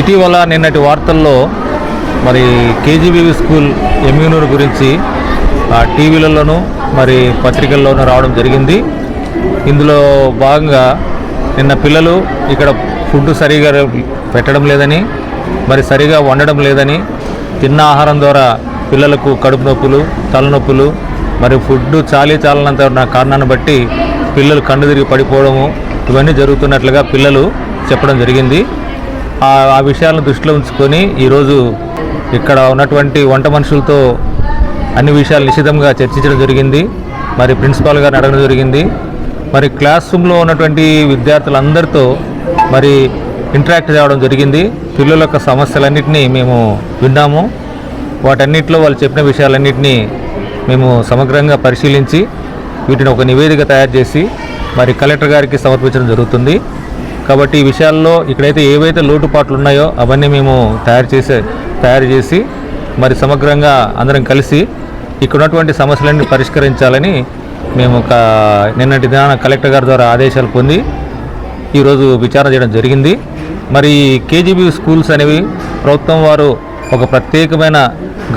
ఇటీవల నిన్నటి వార్తల్లో మరి కేజీబీవి స్కూల్ ఎమ్యూనూర్ గురించి టీవీలలోనూ మరి పత్రికల్లోనూ రావడం జరిగింది. ఇందులో భాగంగా నిన్న పిల్లలు ఇక్కడ ఫుడ్ సరిగా పెట్టడం లేదని మరి సరిగా వండడం లేదని తిన్న ఆహారం ద్వారా పిల్లలకు కడుపు నొప్పులు తలనొప్పులు మరి ఫుడ్ చాలీ చాలనంత ఉన్న కారణాన్ని బట్టి పిల్లలు కండు తిరిగి పడిపోవడము ఇవన్నీ జరుగుతున్నట్లుగా పిల్లలు చెప్పడం జరిగింది. ఆ ఆ విషయాలను దృష్టిలో ఉంచుకొని ఈరోజు ఇక్కడ ఉన్నటువంటి వంట మనుషులతో అన్ని విషయాలు నిశ్చితంగా చర్చించడం జరిగింది. మరి ప్రిన్సిపాల్ గారిని అడగడం జరిగింది. మరి క్లాస్ రూమ్లో ఉన్నటువంటి విద్యార్థులందరితో మరి ఇంటరాక్ట్ చేయడం జరిగింది. పిల్లల యొక్క సమస్యలన్నింటినీ మేము విన్నాము. వాటన్నిటిలో వాళ్ళు చెప్పిన విషయాలన్నింటినీ మేము సమగ్రంగా పరిశీలించి వీటిని ఒక నివేదిక తయారు చేసి మరి కలెక్టర్ గారికి సమర్పించడం జరుగుతుంది. కాబట్టి ఈ విషయాల్లో ఇక్కడైతే ఏవైతే లోటుపాట్లు ఉన్నాయో అవన్నీ మేము తయారు చేసే తయారు చేసి మరి సమగ్రంగా అందరం కలిసి ఇక్కడ ఉన్నటువంటి సమస్యలన్నీ పరిష్కరించాలని మేము ఒక నిన్నటి దినాన కలెక్టర్ గారి ద్వారా ఆదేశాలు పొంది ఈరోజు విచారణ చేయడం జరిగింది. మరి కేజీబీ స్కూల్స్ అనేవి ప్రభుత్వం వారు ఒక ప్రత్యేకమైన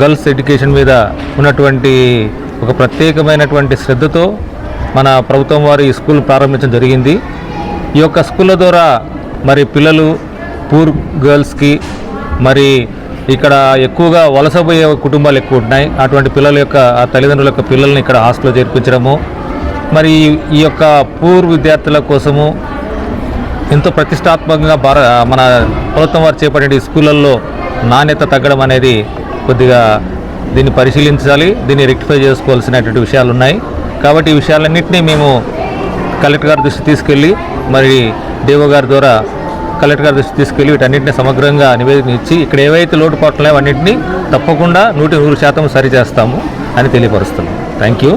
గర్ల్స్ ఎడ్యుకేషన్ మీద ఉన్నటువంటి ఒక ప్రత్యేకమైనటువంటి శ్రద్ధతో మన ప్రభుత్వం వారు ఈ స్కూల్ ప్రారంభించడం జరిగింది. ఈ యొక్క స్కూళ్ళ ద్వారా మరి పిల్లలు పూర్ గర్ల్స్కి మరి ఇక్కడ ఎక్కువగా వలసపోయే కుటుంబాలు ఎక్కువ ఉన్నాయి అటువంటి పిల్లల యొక్క ఆ తల్లిదండ్రుల యొక్క పిల్లల్ని ఇక్కడ హాస్టల్లో చేర్పించడము. మరి ఈ యొక్క పూర్ విద్యార్థుల కోసము ఎంతో ప్రతిష్టాత్మకంగా భార మన ప్రభుత్వం వారు చేపట్టే ఈ స్కూళ్ళల్లో నాణ్యత తగ్గడం అనేది కొద్దిగా దీన్ని పరిశీలించాలి దీన్ని రెక్టిఫై చేసుకోవాల్సినటువంటి విషయాలు ఉన్నాయి కాబట్టి ఈ విషయాలన్నింటినీ మేము కలెక్టర్ గారి దృష్టి తీసుకెళ్ళి మరి దేవో గారి ద్వారా కలెక్టర్ గారి దృష్టి తీసుకెళ్ళి వీటన్నింటినీ సమగ్రంగా నివేదిక ఇచ్చి ఇక్కడ ఏవైతే లోటుపాట్లు ఉన్నాయో అన్నింటినీ తప్పకుండా నూటి నూరు శాతం సరిచేస్తాము అని తెలియపరుస్తున్నాం. Thank you